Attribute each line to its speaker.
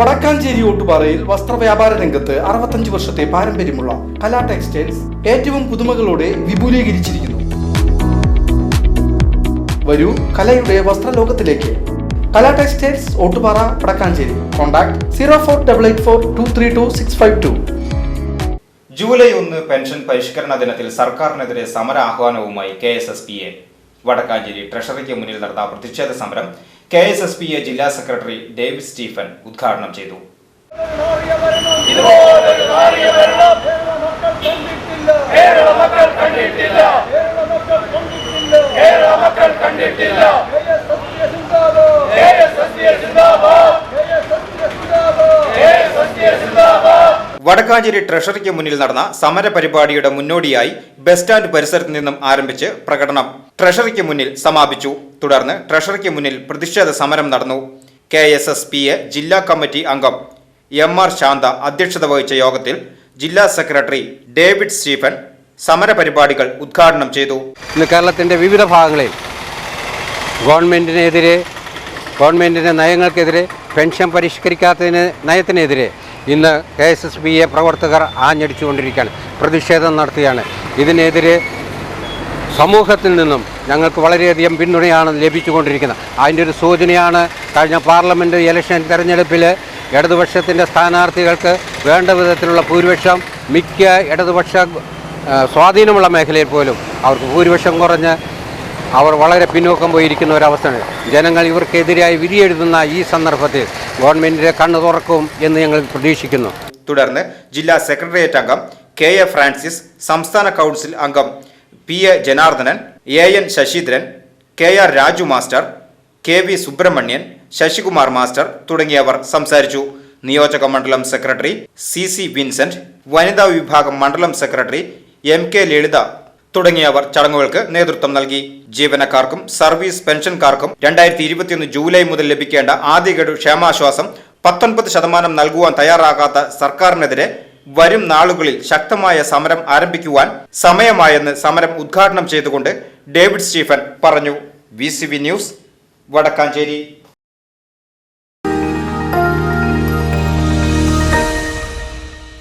Speaker 1: വടക്കാഞ്ചേരി ഓട്ടുപാറയിൽ വസ്ത്രവ്യാപാര രംഗത്ത് അറുപത്തഞ്ച് വർഷത്തെ പാരമ്പര്യമുള്ള കലാ ടെക്സ്റ്റൈൽസ് ഏറ്റവും പുതുമകളോടെ വിപുലീകരിച്ചിരിക്കുന്നു. വരൂ കലയുടെ വസ്ത്രലോകത്തിലേക്ക്. Kala textiles Ottupara Vadakkanchery. Contact zero four double eight four two three two six five two.
Speaker 2: July ഒന്ന് പെൻഷൻ പരിഷ്കരണ ദിനത്തിൽ സർക്കാരിനെതിരെ സമര ആഹ്വാനവുമായി K S S P A. Vadakkanchery ട്രഷറിക്ക് മുന്നിൽ നടന്ന പ്രതിഷേധ സമരം K S S P A ജില്ലാ സെക്രട്ടറി ഡേവിഡ് സ്റ്റീഫൻ ഉദ്ഘാടനം ചെയ്തു. വടക്കാഞ്ചേരി ട്രഷറിക്ക് മുന്നിൽ നടന്ന സമര പരിപാടിയുടെ മുന്നോടിയായി ബസ് സ്റ്റാൻഡ് പരിസരത്ത് നിന്നും ആരംഭിച്ച് പ്രകടനം. ട്രഷറിക്ക് മുന്നിൽ സമാപിച്ചു. തുടർന്ന് ട്രഷറിക്ക് മുന്നിൽ പ്രതിഷേധ സമരം നടന്നു. K S S P A ജില്ലാ കമ്മിറ്റി അംഗം എം ആർ ശാന്ത അധ്യക്ഷത വഹിച്ച യോഗത്തിൽ ജില്ലാ സെക്രട്ടറി ഡേവിഡ് സ്റ്റീഫൻ സമരപരിപാടികൾ ഉദ്ഘാടനം ചെയ്തു.
Speaker 3: ഇന്ന് കേരളത്തിന്റെ വിവിധ ഭാഗങ്ങളിൽ ഗവൺമെന്റിനെതിരെ ഗവൺമെന്റിന്റെ നയങ്ങൾക്കെതിരെ പെൻഷൻ പരിഷ്കരിക്കാത്തതിന് നയത്തിനെതിരെ ഇന്ന് K S S B A പ്രവർത്തകർ ആഞ്ഞടിച്ചുകൊണ്ടിരിക്കുകയാണ്. പ്രതിഷേധം നടത്തുകയാണ്. ഇതിനെതിരെ സമൂഹത്തിൽ നിന്നും ഞങ്ങൾക്ക് വളരെയധികം പിന്തുണയാണ് ലഭിച്ചുകൊണ്ടിരിക്കുന്നത്. അതിന്റെ ഒരു സൂചനയാണ് കഴിഞ്ഞ പാർലമെന്റ് ഇലക്ഷൻ തെരഞ്ഞെടുപ്പിൽ ഇടതുപക്ഷത്തിന്റെ സ്ഥാനാർത്ഥികൾക്ക് വേണ്ട വിധത്തിലുള്ള ഭൂരിപക്ഷം മിക്ക ഇടതുപക്ഷ സ്വാധീനമുള്ള മേഖലയിൽ പോലും അവർക്ക് ഭൂരിപക്ഷം കുറഞ്ഞ് അവർ വളരെ പിന്നോക്കം പോയിരിക്കുന്ന ഒരവസ്ഥയാണ് ജനങ്ങൾ ഇവർക്കെതിരായി വിധിയെഴുതുന്ന ഈ സന്ദർഭത്തിൽ ഗവൺമെന്റിന്റെ കണ്ണു തുറക്കും എന്ന് ഞങ്ങൾ പ്രതീക്ഷിക്കുന്നു.
Speaker 2: തുടർന്ന് ജില്ലാ സെക്രട്ടേറിയറ്റ് അംഗം കെ എ ഫ്രാൻസിസ് സംസ്ഥാന കൗൺസിൽ അംഗം P A Janardhanan A N Sasidharan K R Raju master K V Subrahmanian Sasikumar master തുടങ്ങിയവർ സംസാരിച്ചു. നിയോജക മണ്ഡലം സെക്രട്ടറി സി സി വിൻസെന്റ് വനിതാ വിഭാഗം മണ്ഡലം സെക്രട്ടറി എം കെ ലളിത തുടങ്ങിയവർ ചടങ്ങുകൾക്ക് നേതൃത്വം നൽകി. ജീവനക്കാർക്കും സർവീസ് പെൻഷൻകാർക്കും രണ്ടായിരത്തി ഇരുപത്തിയൊന്ന് ജൂലൈ മുതൽ ലഭിക്കേണ്ട ആദ്യ ഗഡു ക്ഷേമാശ്വാസം പത്തൊൻപത് ശതമാനം നൽകുവാൻ തയ്യാറാകാത്ത സർക്കാരിനെതിരെ വരും നാളുകളിൽ ശക്തമായ സമരം ആരംഭിക്കുവാൻ സമയമായെന്ന് സമരം ഉദ്ഘാടനം ചെയ്തുകൊണ്ട് ഡേവിഡ് സ്റ്റീഫൻ പറഞ്ഞു. V news Vadakkanchery.